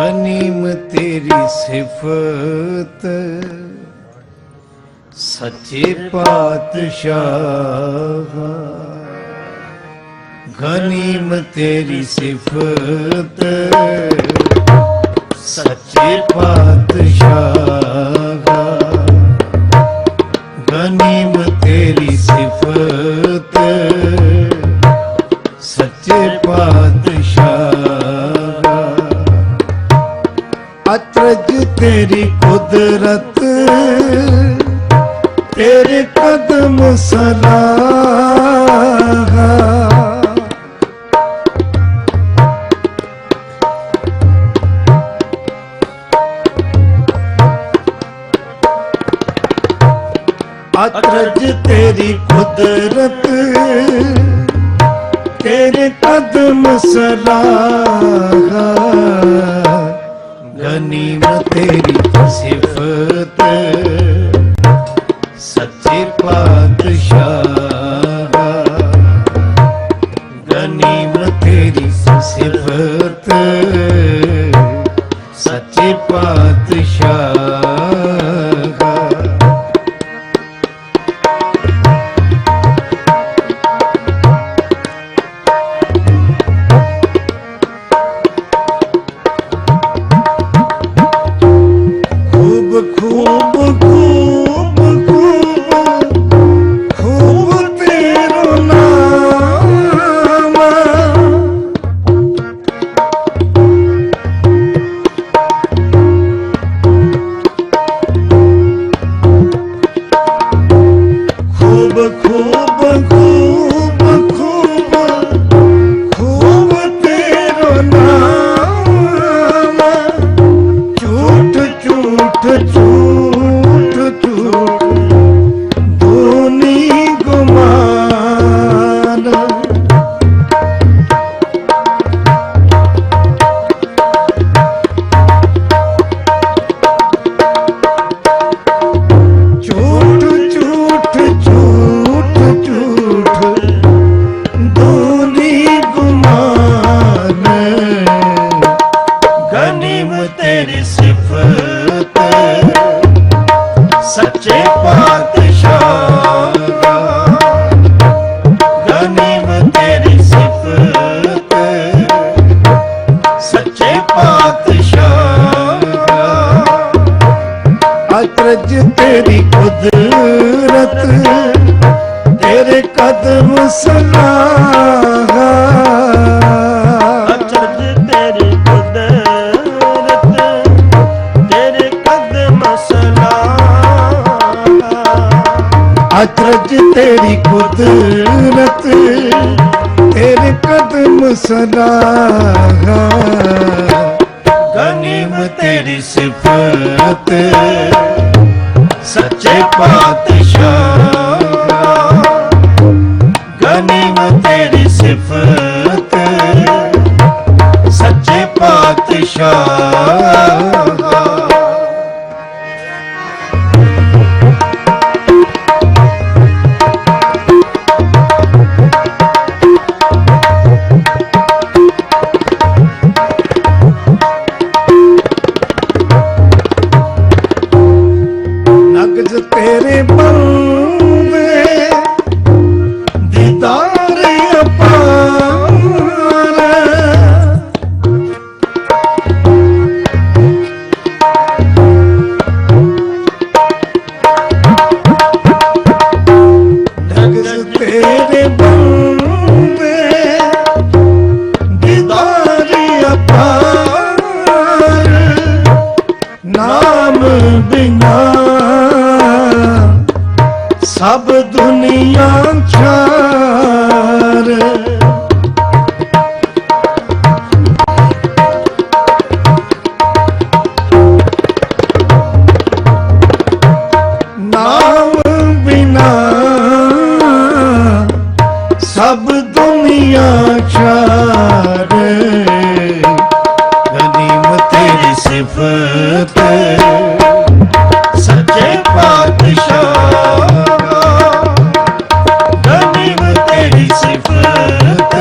ਗਨੀਮ ਤੇਰੀ ਸਿਫਤ ਸੱਚੇ ਪਾਤਸ਼ਾਹ ਗਨੀਮ ਤੇਰੀ ਸਿਫਤ ਸੱਚੇ ਪਾਤਸ਼ਾਹ ਗਨੀਮ ਤੇਰੀ ਸਿਫਤ ਤੇਰੀ ਕੁਦਰਤ ਤੇਰੇ ਕਦਮ ਸਲਾਹ ਗਨੀਮ ਤੇਰੀ ਸਿਫਤ 我不哭。ਪਾਤਸ਼ਾਹ। ਅਤਰਜ ਤੇਰੀ ਕੁਦਰਤ ਤੇਰੇ ਕਦਮ ਸਲਾਹ ਅਚਰਜ ਤੇਰੀ ਕੁਦਰਤ ਤੇਰੇ ਕਦਮ ਸਲਾਹ ਅਚਰਜ ਤੇਰੀ ਕੁਦਰਤ ਤੇਰੇ ਕਦਮ ਸਲਾਹ ਗਨੀਮ ਤੇਰੀ ਸਿਫਤ ਸੱਚੇ ਪਾਤਸ਼ਾਹ। ਗਨੀਮ ਤੇਰੀ ਸਿਫਤ ਸੱਚੇ ਪਾਤਸ਼ਾਹ। ਪਿਆਰੇ, ਗਨੀਮ ਤੇਰੀ ਸਿਫਤ। ਸੱਚੇ ਪਾਤਸ਼ਾਹ, ਗਨੀਮ ਤੇਰੀ ਸਿਫਤ।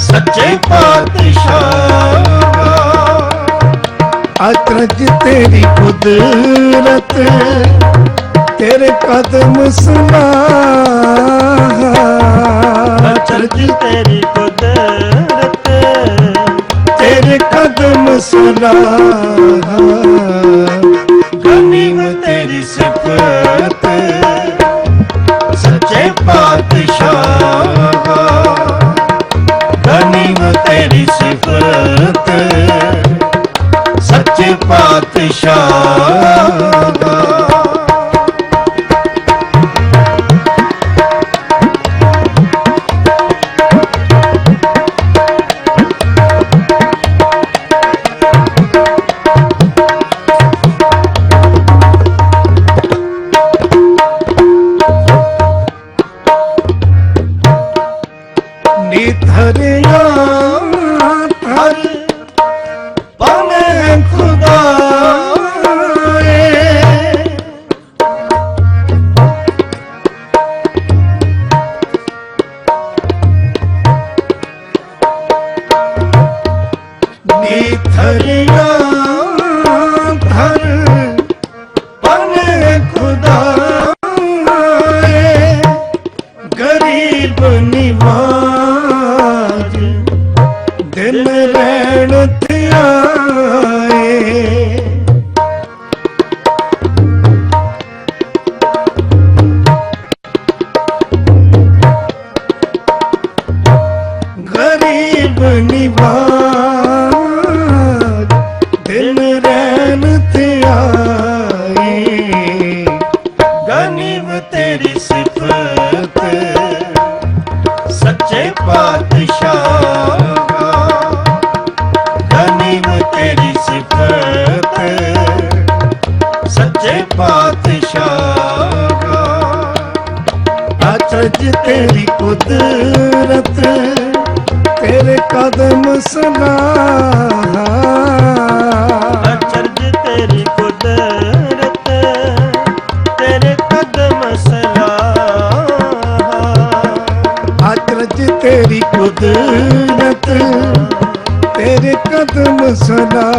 ਸੱਚੇ ਪਾਤਸ਼ਾਹ, ਅਤਰਜ ਤੇਰੀ ਕੁਦਰਤ, ਤੇਰੇ ਕਦਮ ਸੁਨਾਹਾ। ਅਚਰਜ ਤੇਰੀ ਕੁਦਰਤ, ਤੇਰੇ ਕਦਮ ਸੁਨਾ। ਗਨੀਮ ਤੇਰੀ ਸਿਫਤ, ਸੱਚੇ ਪਾਤਸ਼ਾਹ। ਗਨੀਮ ਤੇਰੀ ਸਿਫਤ, ਸੱਚੇ ਪਾਤਸ਼ਾਹ। ਤੇਰੀ ਕੁਦਰਤ ਤੇਰੇ ਕਦਮ ਸੁਨਾ ਅਚਰਜ ਤੇਰੀ ਕੁਦਰਤ ਤੇਰੇ ਕਦਮ ਸਲਾਹ ਅਚਰਜ ਤੇਰੀ ਕੁਦਰਤ ਤੇਰੇ ਕਦਮ ਸੁਨਾ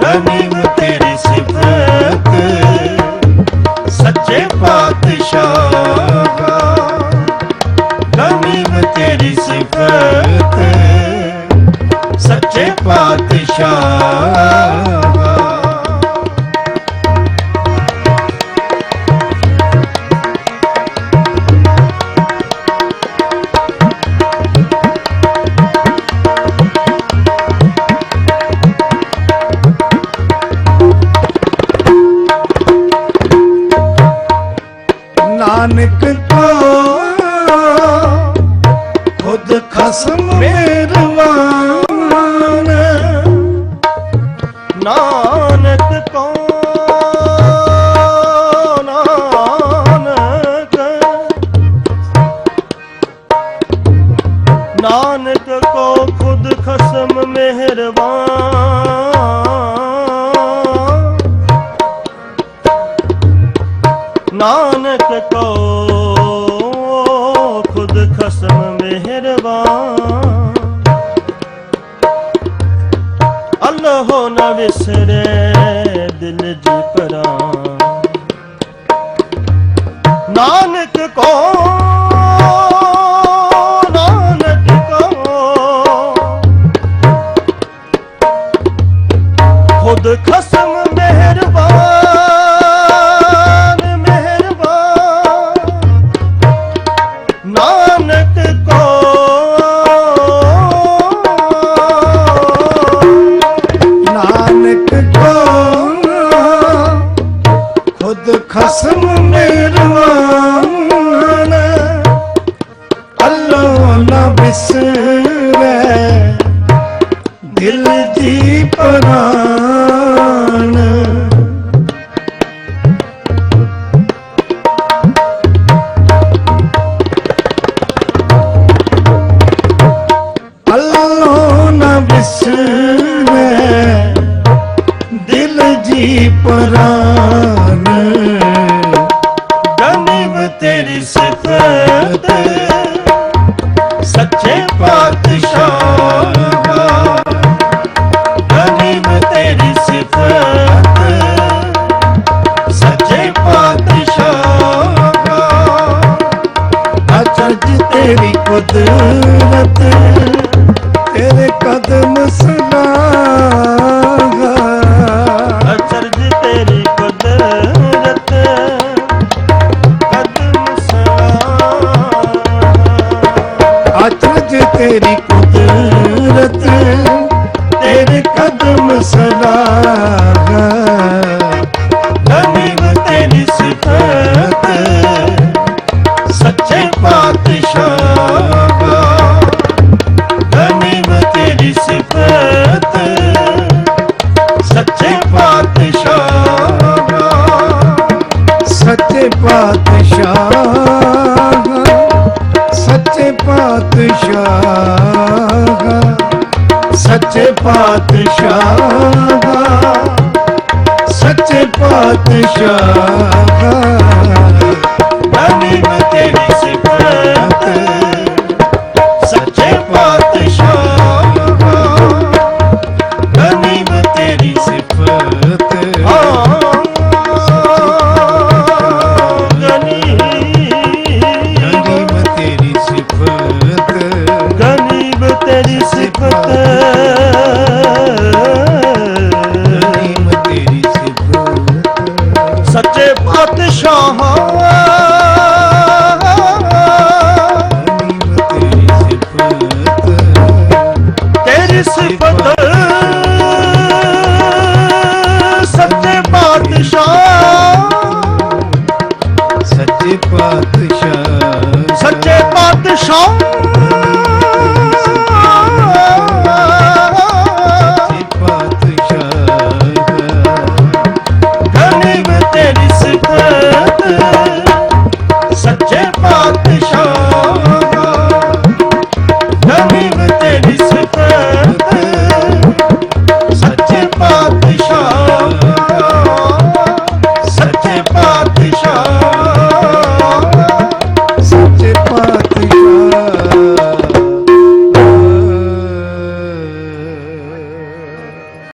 ਗਨੀਮ ਖਸਮ ਨਾਨਕ ਕੋ ਨਾਨਕ? ਨਾਨਕ ਕੋ ਖੁਦ ਖਸਮ ਮਿਹਰਬਾਨ। ਨਾਨਕ ਕੋ ਨਾ ਵਿਸਰੇ ਦਿਲ ਜੀ ਪਰਾ ਨਾਨਕ ਕੋ। ਖੁਦ ਖਸਮ ਨਾ ਦਿਲ ਦੀ ਪਰਾਨ। ਅੱਲਾ ਨਾ ਬਿਸਰੇ ਦਿਲ ਜੀ ਪਰਾਨ। ਵਤ ਤੇਰੇ ਕਦਮ ਸੰ ਸੱਚੇ ਪਾਤਸ਼ਾਹ ਸੱਚੇ ਪਾਤਸ਼ਾਹ ਗਨੀਮ পাত